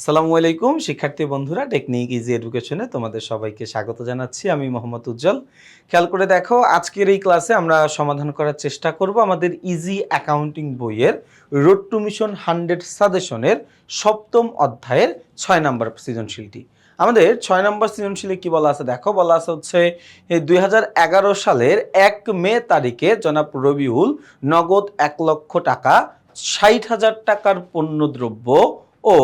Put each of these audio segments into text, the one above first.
আসসালামু আলাইকুম, শিক্ষার্থী বন্ধুরা টেকনিক ইজি এডুকেশনে তোমাদের সবাইকে স্বাগত জানাচ্ছি। আমি মোহাম্মদ উজ্জ্বল। খেয়াল করে দেখো, আজকের এই ক্লাসে আমরা সমাধান করার চেষ্টা করব আমাদের ইজি অ্যাকাউন্টিং বইয়ের রোড টু মিশন হান্ড্রেড সাজেশনের সপ্তম অধ্যায়ের ছয় নম্বর সৃজনশীলটি। আমাদের ছয় নম্বর সৃজনশীলে কি বলা আছে? দেখো, বলা আছে হচ্ছে দুই সালের এক মে তারিখে জনাব রবিউল নগদ এক লক্ষ টাকা, ষাট হাজার টাকার পণ্যদ্রব্য ও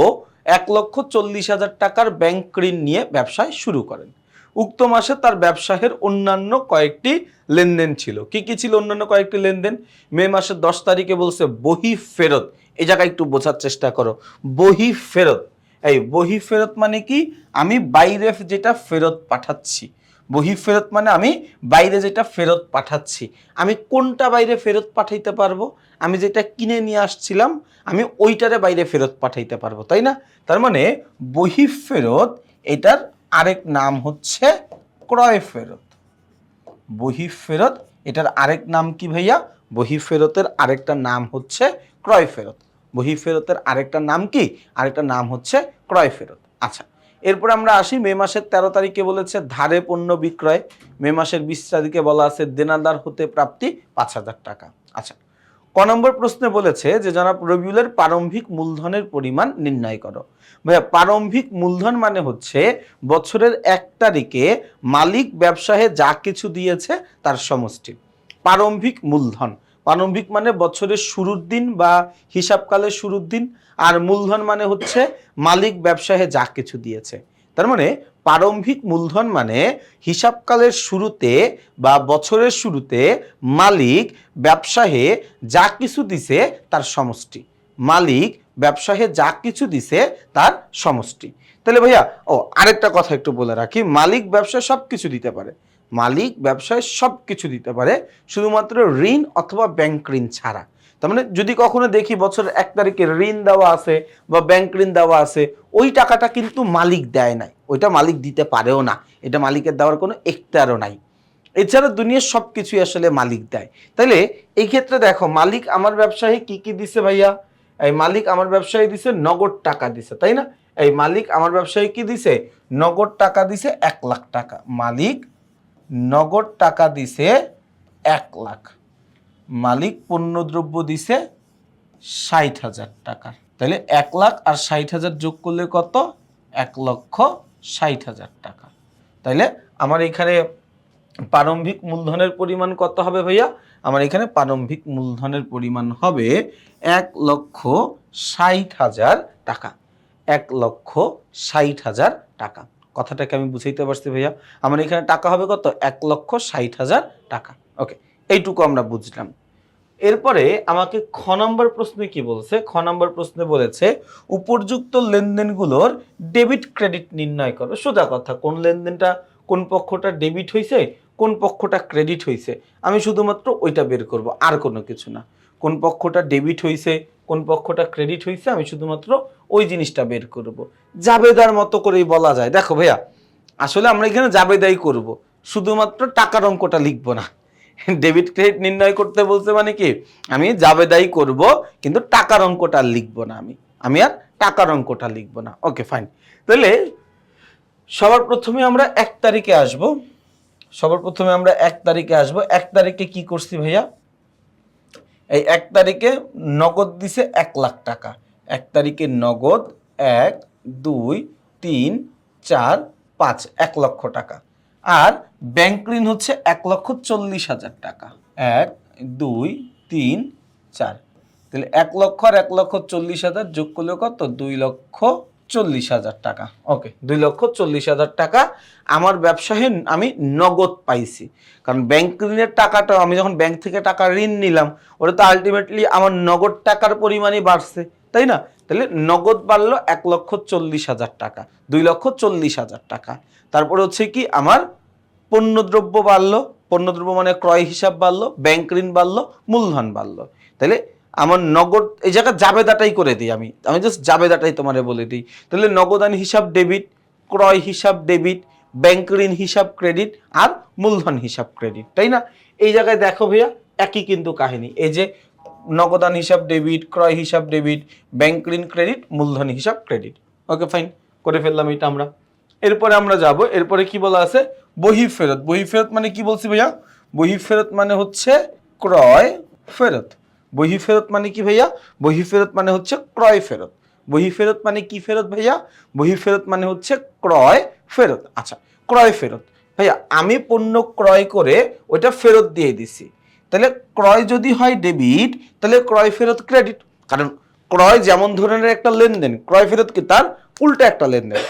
এক লক্ষ চল্লিশ হাজার টাকার ব্যাংক ঋণ নিয়ে ব্যবসায় শুরু করেন। উক্ত মাসে তার ব্যবসায়ের অন্যান্য কয়েকটি লেনদেন ছিল। কি কি ছিল অন্যান্য কয়েকটি লেনদেন? মে মাসের দশ তারিখে বলছে, বহি ফেরত। এ জায়গায় একটু বোঝার চেষ্টা করো। বহি ফেরত। এই বহি ফেরত মানে কি? আমি বাইরে যেটা ফেরত পাঠাচ্ছি। বহি ফেরত মানে আমি বাইরে যেটা ফেরত পাঠাচ্ছি। আমি কোনটা বাইরে ফেরত পাঠাইতে পারব? আমি যেটা কিনে নিয়ে আসছিলাম, আমি ওইটারে বাইরে ফেরত পাঠাইতে পারব, তাই না? তার মানে বহি ফেরত এটার আরেক নাম হচ্ছে ক্রয় ফেরত বহি ফেরত এটার আরেক নাম কি ভাইয়া? বহি ফেরতের আরেকটা নাম হচ্ছে ক্রয় ফেরত বহি ফেরতের আরেকটা নাম কি? আরেকটা নাম হচ্ছে ক্রয় ফেরত আচ্ছা এরপর আমরা আসি, মে মাসের তেরো তারিখে বলেছে ধারে পণ্য বিক্রয়। মে মাসের বিশ তারিখে বলা আছে দেনাদার হতে প্রাপ্তি পাঁচ হাজার টাকা। আচ্ছা ক নম্বর প্রশ্নে বলেছে যে, জনাব রবিউলের প্রারম্ভিক মূলধনের পরিমাণ নির্ণয় করো। ভাইয়া, প্রারম্ভিক মূলধন মানে হচ্ছে বছরের এক তারিখে মালিক ব্যবসায়ে যা কিছু দিয়েছে তার সমষ্টি। প্রারম্ভিক মূলধন। প্রারম্ভিক মানে বছরের শুরুর দিন বা হিসাবকালের শুরুর দিন। আর মূলধন মানে হচ্ছে মালিক ব্যবসায়ে যা কিছু দিয়েছে। তার মানে প্রারম্ভিক মূলধন মানে হিসাবকালের শুরুতে বা বছরের শুরুতে মালিক ব্যবসায়ে যা কিছু দিছে তার সমষ্টি। মালিক ব্যবসায়ে যা কিছু দিছে তার সমষ্টি। তাহলে ভাইয়া, ও আরেকটা কথা একটু বলে রাখি, মালিক ব্যবসায় সব কিছু দিতে পারে। মালিক ব্যবসায় সব কিছু দিতে পারে, শুধুমাত্র ঋণ অথবা ব্যাংক ঋণ ছাড়া। তার মানে যদি কখনো দেখি বছরের এক তারিখে ঋণ দেওয়া আছে বা ব্যাংক ঋণ দেওয়া আছে, ওই টাকাটা কিন্তু মালিক দেয় নাই। ওইটা মালিক দিতে পারেও না। এটা মালিকের দেওয়ার কোনো একটারও নাই। এছাড়া দুনিয়ার সব কিছুই আসলে মালিক দেয়। তাইলে এই ক্ষেত্রে দেখো, মালিক আমার ব্যবসায়ী কি কি দিছে ভাইয়া? এই মালিক আমার ব্যবসায়ী দিছে নগদ টাকা দিছে, তাই না? এই মালিক আমার ব্যবসায়ী কি দিছে? নগদ টাকা দিছে এক লাখ টাকা। মালিক নগদ টাকা দিছে এক লাখ। মালিক পণ্যদ্রব্য দিছে ষাট হাজার টাকা তাহলে এক লাখ আর ষাট হাজার যোগ করলে কত? এক লক্ষ ষাট হাজার টাকা। তাইলে আমার এখানে প্রারম্ভিক মূলধনের পরিমাণ কত হবে ভাইয়া? আমার এখানে প্রারম্ভিক মূলধনের পরিমাণ হবে এক লক্ষ ষাট হাজার টাকা। এক লক্ষ ষাট হাজার টাকা। কথাটাকে আমি বুঝাইতে পারছি ভাইয়া। আমার এখানে টাকা হবে কত? এক লক্ষ ষাট হাজার টাকা। ওকে। এইটুকু আমরা বুঝলাম। এরপরে আমাকে খ নম্বর প্রশ্নে কি বলছে? খ নম্বর প্রশ্নে বলেছে, উপযুক্ত লেনদেনগুলোর ডেবিট ক্রেডিট নির্ণয় করো। সোজা কথা, কোন লেনদেনটা কোন পক্ষটা ডেবিট হয়েছে কোন পক্ষটা ক্রেডিট হয়েছে আমি শুধুমাত্র ওইটা বের করব, আর কোনো কিছু না। কোন পক্ষটা ডেবিট হয়েছে কোন পক্ষটা ক্রেডিট হয়েছে আমি শুধুমাত্র ওই জিনিসটা বের করব। জাবেদার মতো করেই বলা যায়। দেখো ভাইয়া, আসলে আমরা এখানে জাবেদাই করব, শুধুমাত্র টাকার অঙ্কটা লিখব না। ডেবিট ক্রেডিট নির্ণয় করতে বলছে মানে কি? আমি জাবেদাই করব, কিন্তু টাকার অঙ্কটা লিখব না আমি। আমি আর টাকার অঙ্কটা লিখব না। ওকে ফাইন তাহলে সবার প্রথমে আমরা এক তারিখে আসব। সবার প্রথমে আমরা এক তারিখে আসব। এক তারিখে কি করছি ভাইয়া? এই এক তারিখে নগদ দিছে এক লাখ টাকা। এক তারিখে নগদ এক, দুই, তিন, চার, পাঁচ, এক লক্ষ টাকা। আর ব্যাংক ঋণ হচ্ছে এক লক্ষ চল্লিশ হাজার টাকা। এক, দুই, তিন, চার। তাহলে এক লক্ষ আর এক লক্ষ চল্লিশ হাজার যোগ করলে কত? দুই লক্ষ চল্লিশ হাজার টাকা। ওকে দুই লক্ষ চল্লিশ হাজার টাকা আমার ব্যবসায় আমি নগদ পাইছি। কারণ ব্যাংক ঋণের টাকাটা, আমি যখন ব্যাংক থেকে টাকা ঋণ নিলাম, ওটা তো আলটিমেটলি আমার নগদ টাকার পরিমাণই বাড়ছে, তাই না? তাহলে নগদ বাড়লো এক লক্ষ চল্লিশ হাজার টাকা, দুই লক্ষ চল্লিশ হাজার টাকা। তারপরে হচ্ছে কি? আমার পণ্যদ্রব্য বাড়লো, পণ্যদ্রব্য মানে ক্রয় হিসাব বাড়লো, ব্যাংক ঋণ বাড়লো, মূলধন বাড়লো। তাহলে আমার নগদ, এই জায়গায় জাবেদাটাই করে দিই আমি। আমি জাস্ট জাবেদাটাই তোমারে বলে দিই। তাহলে নগদান হিসাব ডেবিট, ক্রয় হিসাব ডেবিট, ব্যাংক ঋণ হিসাব ক্রেডিট আর মূলধন হিসাব ক্রেডিট, তাই না? এই জায়গায় দেখো ভাইয়া, একই কিন্তু কাহিনী। এই যে নগদান হিসাব ডেবিট, ক্রয় হিসাব ডেবিট, ব্যাংক ঋণ ক্রেডিট, মূলধন হিসাব ক্রেডিট। ওকে, ফাইন, করে ফেললাম এটা আমরা। এরপরে আমরা যাব। এরপরে কি বলা আছে? বহি ফেরত বহি ফেরত মানে কি বলছি ভাইয়া? বহি ফেরত মানে হচ্ছে ক্রয় ফেরত। বহি ফেরত মানে কি ভাইয়া? বহি ফেরত মানে হচ্ছে ক্রয় ফেরত। বহি ফেরত মানে কি ফেরত ভাইয়া? বহি ফেরত মানে হচ্ছে ক্রয় ফেরত। আচ্ছা ক্রয় ফেরত। ভাইয়া, আমি পণ্য ক্রয় করে ওইটা ফেরত দিয়ে দিছি। তাহলে ক্রয় যদি হয় ডেবিট, তাহলে ক্রয় ফেরত ক্রেডিট। কারণ ক্রয় যেমন ধরনের একটা লেনদেন, ক্রয় ফেরত কি তার? উল্টা একটা লেনদেন।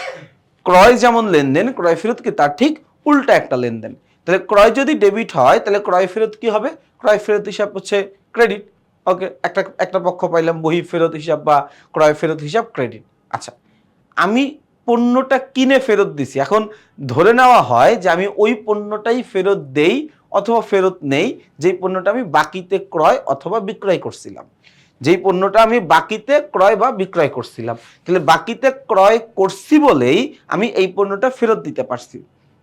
ক্রয় যেমন লেনদেন, ক্রয় ফেরত কি তার? ঠিক উল্টা একটা লেনদেন। তাহলে ক্রয় যদি ডেবিট হয়, তাহলে ক্রয় ফেরত কি হবে? ক্রয় ফেরত হিসাব হচ্ছে ক্রেডিট ওকে একটা একটা পক্ষ পাইলাম বহি ফেরত হিসাব বা ক্রয় ফেরত হিসাব ক্রেডিট আচ্ছা আমি পণ্যটা কিনে ফেরত দিছি। এখন ধরে নেওয়া হয় যে আমি ওই পণ্যটাই ফেরত দেই অথবা ফেরত নেই, যেই পণ্যটা আমি বাকিতে ক্রয় অথবা বিক্রয় করছিলাম। যেই পণ্যটা আমি বাকিতে ক্রয় বা বিক্রয় করছিলাম। তাহলে বাকিতে ক্রয় করছি বলেই আমি এই পণ্যটা ফেরত দিতে পারছি।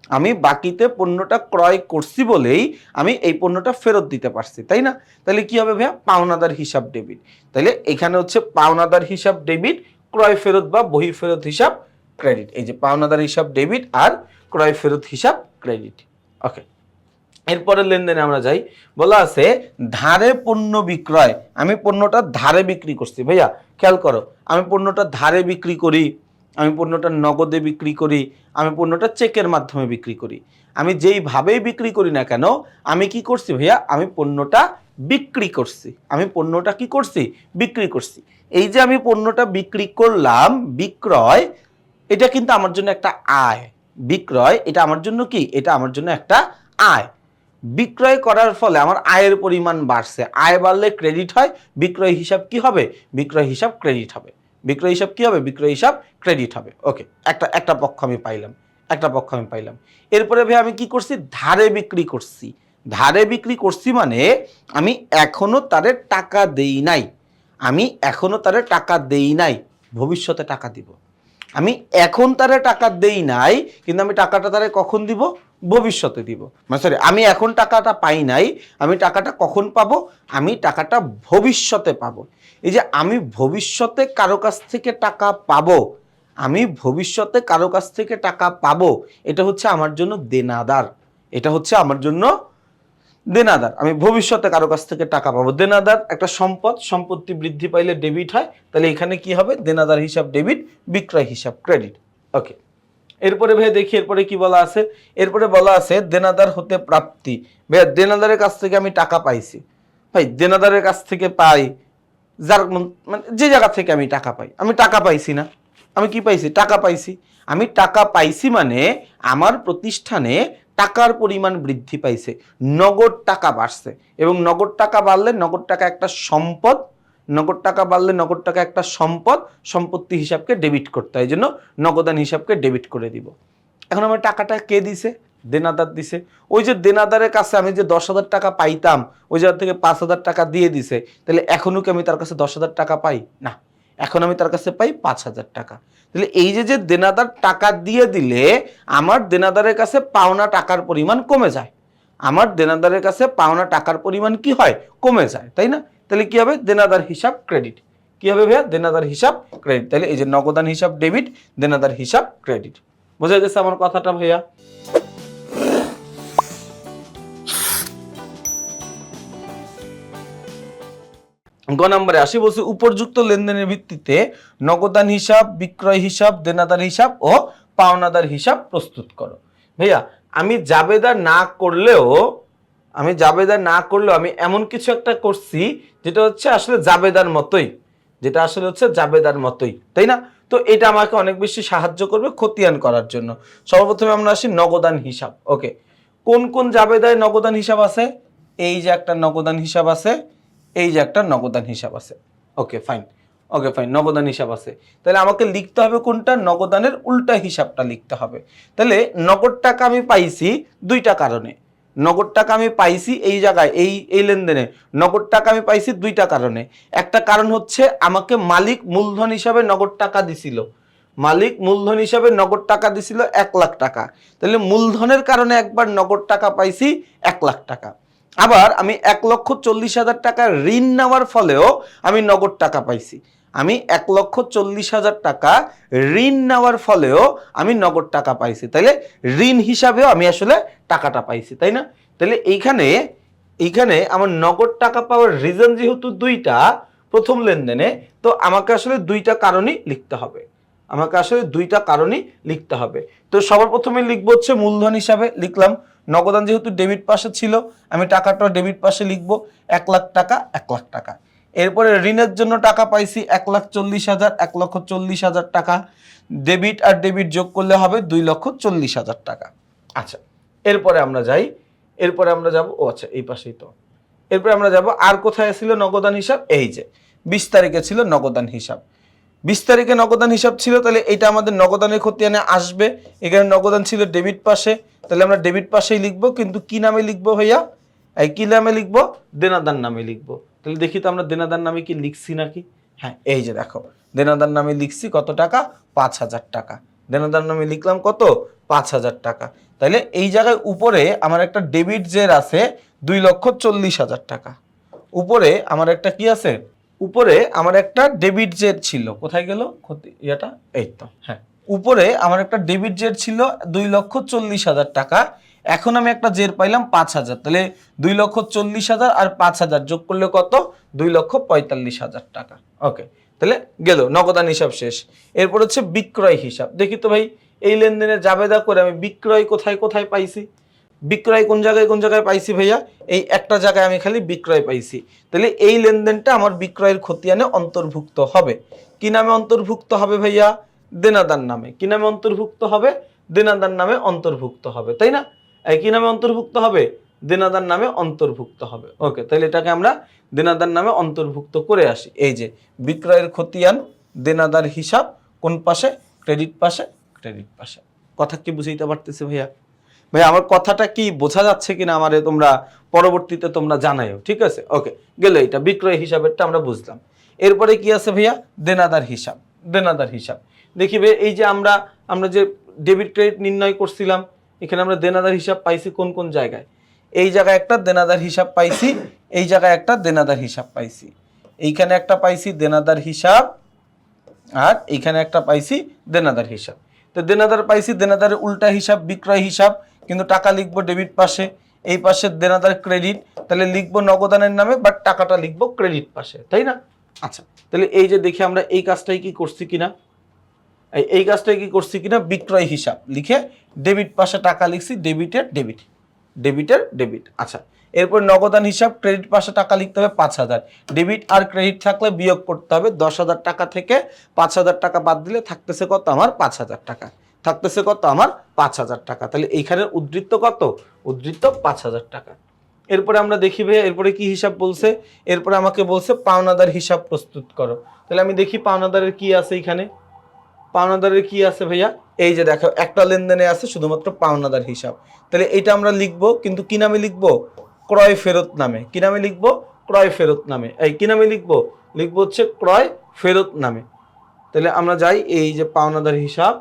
আমি বাকিতে পণ্যটা ক্রয় করছি বলেই আমি এই পণ্যটা ফেরত দিতে পারছি, তাই না? তাহলে কি হবে ভাইয়া? পাওনাদার হিসাব ডেবিট। তাহলে এখানে হচ্ছে পাওনাদার হিসাব ডেবিট, ক্রয় ফেরত বা বহি ফেরত হিসাব ক্রেডিট। এই যে পাওনাদার হিসাব ডেবিট আর ক্রয় ফেরত হিসাব ক্রেডিট। ওকে। এরপরের লেনদেনে আমরা যাই। বলা আছে, ধারে পণ্য বিক্রয়। আমি পণ্যটা ধারে বিক্রি করছি। ভাইয়া, খেয়াল করো, আমি পণ্যটা ধারে বিক্রি করি। আমি পণ্যটা নগদে বিক্রি করি, আমি পণ্যটা চেকের মাধ্যমে বিক্রি করি। আমি যেইভাবেই বিক্রি করি না কেন, আমি কি করছি ভাইয়া? আমি পণ্যটা বিক্রি করছি। আমি পণ্যটা কি করছি? বিক্রি করছি। এই যে আমি পণ্যটা বিক্রি করলাম, বিক্রয়, এটা কিন্তু আমার জন্য একটা আয়। বিক্রয়, এটা আমার জন্য কি? এটা আমার জন্য একটা আয়। বিক্রয় করার ফলে আমার আয়ের পরিমাণ বাড়ছে। আয় বাড়লে ক্রেডিট হয়, বিক্রয় হিসাব কি হবে? বিক্রয় হিসাব ক্রেডিট হবে। বিক্রয় হিসাব কী হবে? বিক্রয় হিসাব ক্রেডিট হবে। ওকে একটা একটা পক্ষ আমি পাইলাম, একটা পক্ষ আমি পাইলাম। এরপরে ভাই আমি কি করছি? ধারে বিক্রি করছি। ধারে বিক্রি করছি মানে আমি এখনও তারে টাকা দেই নাই। আমি এখনও তারে টাকা দেই নাই। ভবিষ্যতে টাকা দিব। আমি এখন তারে টাকা দেই নাই, কিন্তু আমি টাকাটা তারে কখন দিব? ভবিষ্যতে দিব। মানে সরি আমি এখন টাকাটা পাই নাই, আমি টাকাটা কখন পাবো? আমি টাকাটা ভবিষ্যতে পাবো। এই যে আমি ভবিষ্যতে কারও কাছ থেকে টাকা পাবো, আমি ভবিষ্যতে কারও কাছ থেকে টাকা পাব, এটা হচ্ছে আমার জন্য দেনাদার। এটা হচ্ছে আমার জন্য দেনাদার। আমি ভবিষ্যতে কারও কাছ থেকে টাকা পাবো। দেনাদার একটা সম্পদ, সম্পত্তি বৃদ্ধি পাইলে ডেবিট হয়, তাহলে এখানে কি হবে? দেনাদার হিসাব ডেবিট বিক্রয় হিসাব ক্রেডিট ওকে এরপরে ভাই দেখি, এরপরে কি বলা আছে? এরপরে বলা আছে, দেনাদার হতে প্রাপ্তি। ভাইয়া দেনাদারের কাছ থেকে আমি টাকা পাইছি। ভাই, দেনাদারের কাছ থেকে পাই, যার মানে যে জায়গা থেকে আমি টাকা পাই। আমি টাকা পাইছি না। আমি কি পাইছি? টাকা পাইছি। আমি টাকা পাইছি মানে আমার প্রতিষ্ঠানে টাকার পরিমাণ বৃদ্ধি পাইছে, নগদ টাকা বাড়ছে। এবং নগদ টাকা বাড়লে নগদ টাকা একটা সম্পদ, নগদ টাকা বাড়লে নগদ টাকা একটা সম্পদ, সম্পত্তি হিসাবকে ডেবিট করতে হয়। জন্য নগদান হিসাবকে ডেবিট করে দিব। এখন আমার টাকাটা কে দিছে? দেনাদার দিছে। ওই যে দেনাদারের কাছে আমি যে দশ হাজার টাকা পাইতাম, ওই জায়গা থেকে পাঁচ হাজার টাকা দিয়ে দিছে, তাহলে এখনও কি আমি তার কাছে দশ হাজার টাকা পাই? না। এখন আমি তার কাছে পাই পাঁচ হাজার টাকা। তাহলে এই যে যে দেনাদার টাকা দিয়ে দিলে, আমার দেনাদারের কাছে পাওনা টাকার পরিমাণ কমে যায়। আমার দেনাদারের কাছে পাওনা টাকার পরিমাণ কি হয়? কমে যায়, তাই না? তাহলে কি হবে? দেনাদার হিসাব ক্রেডিট কি হবে ভাইয়া? দেনাদার হিসাব ক্রেডিট তাহলে এই যে নগদান হিসাব ডেবিট দেনাদার হিসাব ক্রেডিট বোঝা যাচ্ছে আমার কথাটা ভাইয়া? গ নম্বরে আসি, বলছি উপযুক্ত লেনদেনের ভিত্তিতে নগদান হিসাব, বিক্রয় হিসাব, দেনাদার হিসাব ও পাওনাদার হিসাব প্রস্তুত করো। ভাইয়া, আমি জাবেদার না করলেও, আমি জাবেদার না করলেও আমি এমন কিছু একটা করছি যেটা হচ্ছে আসলে জাবেদার মতোই, যেটা আসলে হচ্ছে জাবেদার মতোই, তাই না? তো এটা আমাকে অনেক বেশি সাহায্য করবে খতিয়ান করার জন্য। সর্বপ্রথমে আমরা আসি নগদান হিসাব, ওকে। কোন কোন জাবেদায় নগদান হিসাব আছে? এই যে একটা নগদান হিসাব আছে এই যে একটা নগদান হিসাব আছে। ওকে ফাইন ওকে ফাইন নগদান হিসাব আছে। তাহলে আমাকে লিখতে হবে কোনটা? নগদানের উল্টা হিসাবটা লিখতে হবে। তাহলে নগদ টাকা আমি পাইছি দুইটা কারণে। নগদ টাকা আমি পাইছি এই জায়গায়, এই এই লেনদেনে। নগদ টাকা আমি পাইছি দুইটা কারণে। একটা কারণ হচ্ছে আমাকে মালিক মূলধন হিসাবে নগদ টাকা দিছিল। মালিক মূলধন হিসাবে নগদ টাকা দিছিল এক লাখ টাকা। তাহলে মূলধনের কারণে একবার নগদ টাকা পাইছি এক লাখ টাকা। আবার আমি এক লক্ষ চল্লিশ হাজার টাকা ঋণ নেওয়ার ফলেও আমি নগদ টাকা পাইছি। আমি এক লক্ষ চল্লিশ হাজার টাকা ঋণ নেওয়ার ফলেও আমি নগদ টাকা পাইছি। তাইলে ঋণ হিসাবেও আমি আসলে টাকাটা পাইছি, তাই না? তাহলে এইখানে এইখানে আমার নগদ টাকা পাওয়ার রিজন যেহেতু দুইটা, প্রথম লেনদেনে, তো আমাকে আসলে দুইটা কারণই লিখতে হবে। আমাকে আসলে দুইটা কারণই লিখতে হবে। তো সবার প্রথমে লিখব হচ্ছে মূলধন হিসাবে লিখলাম। নগদান যেহেতু ডেবিট পাশে ছিল, আমি টাকাটা ডেবিট পাশে লিখব, এক লাখ টাকা, এক লাখ টাকা। এরপরে ঋণের জন্য টাকা পাইছি এক লাখ চল্লিশ হাজার, এক লক্ষ চল্লিশ হাজার টাকা। ডেবিট আর ডেবিট যোগ করলে হবে দুই লক্ষ চল্লিশ হাজার টাকা। আচ্ছা এরপরে আমরা যাই। এরপরে আমরা যাব, ও আচ্ছা এই পাশেই তো। এরপরে আমরা যাব, আর কোথায় ছিল নগদান হিসাব? এই যে, বিশ তারিখে ছিল নগদান হিসাব। বিশ তারিখে নগদান হিসাব ছিল, তাহলে এটা আমাদের নগদানের খতিয়ানে আসবে। এখানে নগদান ছিল ডেবিট পাশে, তাহলে আমরা ডেবিট পাশেই লিখব, কিন্তু কি নামে লিখব ভাইয়া? এই কি নামে লিখব? দেনাদার নামে লিখব। তাহলে দেখি তো আমরা দেনাদার নামে কি লিখছি নাকি? হ্যাঁ এই যে দেখো, দেনাদার নামে লিখছি কত টাকা? পাঁচ হাজার টাকা। দেনাদার নামে লিখলাম কত? পাঁচ হাজার টাকা। তাহলে এই জায়গায় উপরে আমার একটা ডেবিট জের আছে দুই লক্ষ চল্লিশ হাজার টাকা। উপরে আমার একটা কি আছে? উপরে আমার একটা ডেবিট জেড ছিল। কোথায় গেল? ক্ষতি ইয়েটা? এই তো হ্যাঁ। উপরে আমার একটা ডেবিট জেট ছিল দুই লক্ষ চল্লিশ হাজার টাকা। এখন আমি একটা জের পাইলাম পাঁচ হাজার। তাহলে দুই লক্ষ চল্লিশ হাজার আর পাঁচ হাজার যোগ করলে কত? দুই লক্ষ পঁয়তাল্লিশ হাজার টাকা। ওকে তাহলে গেল, নগদান হিসাব শেষ। এরপর হচ্ছে বিক্রয় হিসাব। দেখি তো ভাই, এই লেনদেনের জাবেদা করে আমি বিক্রয় কোথায় কোথায় পাইছি? বিক্রয় কোন জায়গায় কোন জায়গায় পাইছি ভাইয়া? এই একটা জায়গায় আমি খালি বিক্রয় পাইছি। তাহলে এই লেনদেনটা আমার বিক্রয়ের খতিয়ানে অন্তর্ভুক্ত হবে। কি নামে অন্তর্ভুক্ত হবে ভাইয়া? দেনাদার নামে। কি নামে অন্তর্ভুক্ত হবে? দেনাদার নামে অন্তর্ভুক্ত হবে। তাই না? কি নামে অন্তর্ভুক্ত হবে? দেনাদার নামে অন্তর্ভুক্ত হবে। ওকে, তাহলে এটাকে আমরা দেনাদার নামে অন্তর্ভুক্ত করে আসি। এই যে, বিক্রয়ের খতিয়ান, দেনাদার হিসাব, কোন পাশে? ক্রেডিট পাশে? ক্রেডিট পাশে। কথা কি বুঝাইতে পারতেছে ভাইয়া? ভাই, আমার কথাটা কি বোঝা যাচ্ছে কিনা আমারে তোমরা পরবর্তীতে তোমরা জানাইও, ঠিক আছে? ওকে গেলে এটা। বিক্রয় হিসাবেরটা আমরা বুঝলাম। এরপরে কি আছে ভাইয়া? দেনাদার হিসাব দেনাদার হিসাব। দেখি ভাই, এই যে আমরা আমরা যে ডেবিট ক্রেডিট নির্ণয় করছিলাম, এখানে আমরা দেনাদার হিসাব পাইছি কোন কোন জায়গায়? এই জায়গায় একটা দেনাদার হিসাব পাইছি, এই জায়গায় একটা দেনাদার হিসাব পাইছি। এইখানে একটা পাইছি দেনাদার হিসাব, আর এইখানে একটা পাইছি দেনাদার হিসাব। তো দেনাদার পাইছি, দেনাদারের উল্টা হিসাব, বিক্রয় হিসাব কিন্তু টাকা লিখব ডেবিট পাশে এই পাশে দেনাদার ক্রেডিট তাহলে লিখব নগদানের নামে বাট টাকাটা লিখব ক্রেডিট পাশে তাই না? আচ্ছা। তাহলে এই যে দেখি আমরা এই কাজটাই কি করছি কিনা? এই- এই কাজটাই কি করছি কিনা? বিক্রয় হিসাব লিখে ডেবিট পাশে টাকা লিখছি ডেবিটের ডেবিট ডেবিটের ডেবিট আচ্ছা এরপর নগদান হিসাব ক্রেডিট পাশে টাকা লিখতে হবে পাঁচ হাজার। ডেবিট আর ক্রেডিট থাকলে বিয়োগ করতে হবে দশ হাজার টাকা থেকে পাঁচ হাজার টাকা বাদ দিলে থাকতেছে কত? আমার পাঁচ হাজার টাকা। থাকতেছে কত? আমার পাঁচ হাজার টাকা। তাহলে এইখানের উদ্ধৃত্ত কত? উদ্ধৃত্ত পাঁচ হাজার টাকা। এরপরে আমরা দেখি ভাই এরপরে কি হিসাব বলছে? এরপরে আমাকে বলছে, পাওনাদার হিসাব প্রস্তুত করো। তাহলে আমি দেখি পাওনাদারের কি আছে এখানে। পাওনাদারের কি আছে ভাইয়া? এই যে দেখো, একটা লেনদেনে আছে শুধুমাত্র পাওনাদার হিসাব। তাহলে এটা আমরা লিখব, কিন্তু কি নামে লিখব? ক্রয় ফেরত নামে। কি নামে লিখব? ক্রয় ফেরত নামে। এই কি নামে লিখব? লিখব হচ্ছে ক্রয় ফেরত নামে। তাহলে আমরা যাই, এই যে পাওনাদার হিসাব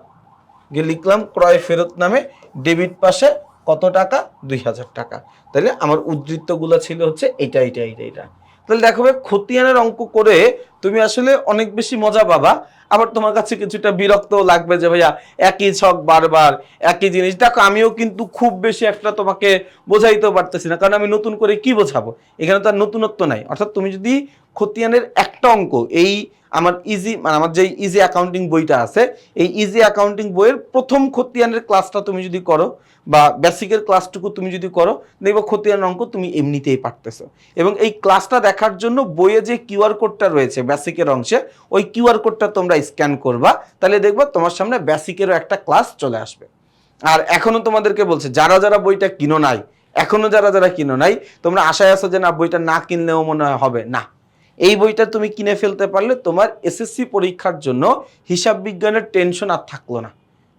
গিয়ে লিখলাম, ক্রয় ফেরত নামে ডেবিট পাশে কত টাকা? দুই হাজার টাকা। তাহলে আমার উদ্ধৃত্তগুলো ছিল হচ্ছে এটা এটা এটা এটা তাহলে দেখো খতিয়ানের অঙ্ক করে তুমি আসলে অনেক বেশি মজা পাবা। আবার তোমার কাছে কিছুটা বিরক্ত লাগবে যে, ভাইয়া, একই ছক বারবার, একই জিনিস। দেখো, আমিও কিন্তু খুব বেশি একটা তোমাকে বোঝাইতেও পারতেছি না। কারণ আমি নতুন করে কি বোঝাবো? এখানে তো আর নতুনত্ব নাই। অর্থাৎ তুমি যদি খতিয়ানের একটা অঙ্ক, এই আমার ইজি মানে আমার যে ইজি অ্যাকাউন্টিং বইটা আছে, এই ইজি অ্যাকাউন্টিং বইয়ের প্রথম খতিয়ানের ক্লাসটা তুমি যদি করো, বা বেসিকের ক্লাসটুকু তুমি যদি করো, দেখব খতিয়ান অঙ্ক তুমি এমনিতেই পারতেছো। এবং এই ক্লাসটা দেখার জন্য বইয়ে যে কিউআর কোডটা রয়েছে বেসিকের অংশে, ওই কিউআর কোডটা তোমরা স্ক্যান করবা, তাহলে দেখবা তোমার সামনে বেসিকেরও একটা ক্লাস চলে আসবে। আর এখনও তোমাদেরকে বলছে, যারা যারা বইটা কিনো নাই এখনও যারা যারা কিনো নাই, তোমরা আশায় আছো যে না, বইটা না কিনলেও মনে হবে না। এই বইটা তুমি কিনে ফেলতে পারলে তোমার এসএসসি পরীক্ষার জন্য হিসাব বিজ্ঞানের টেনশন আর থাকল না।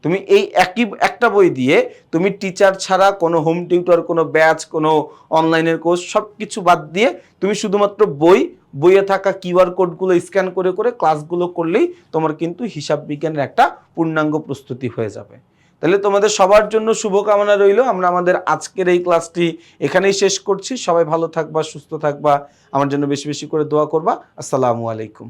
তুমি এই একই, একটা বই দিয়ে তুমি টিচার ছাড়া কোনো হোম টিউটর কোনো ব্যাচ কোনো অনলাইনের কোর্স সব কিছু বাদ দিয়ে তুমি শুধুমাত্র বই, বইয়ে থাকা কিউআর কোডগুলো স্ক্যান করে করে ক্লাসগুলো করলেই তোমার কিন্তু হিসাব বিজ্ঞানের একটা পূর্ণাঙ্গ প্রস্তুতি হয়ে যাবে। তাহলে তোমাদের সবার জন্য শুভকামনা রইল। আমরা আমাদের আজকের এই ক্লাসটি এখানেই শেষ করছি। সবাই ভালো থাকবা, সুস্থ থাকবা। আমার জন্য বেশি বেশি করে দোয়া করবা। আসসালামু আলাইকুম।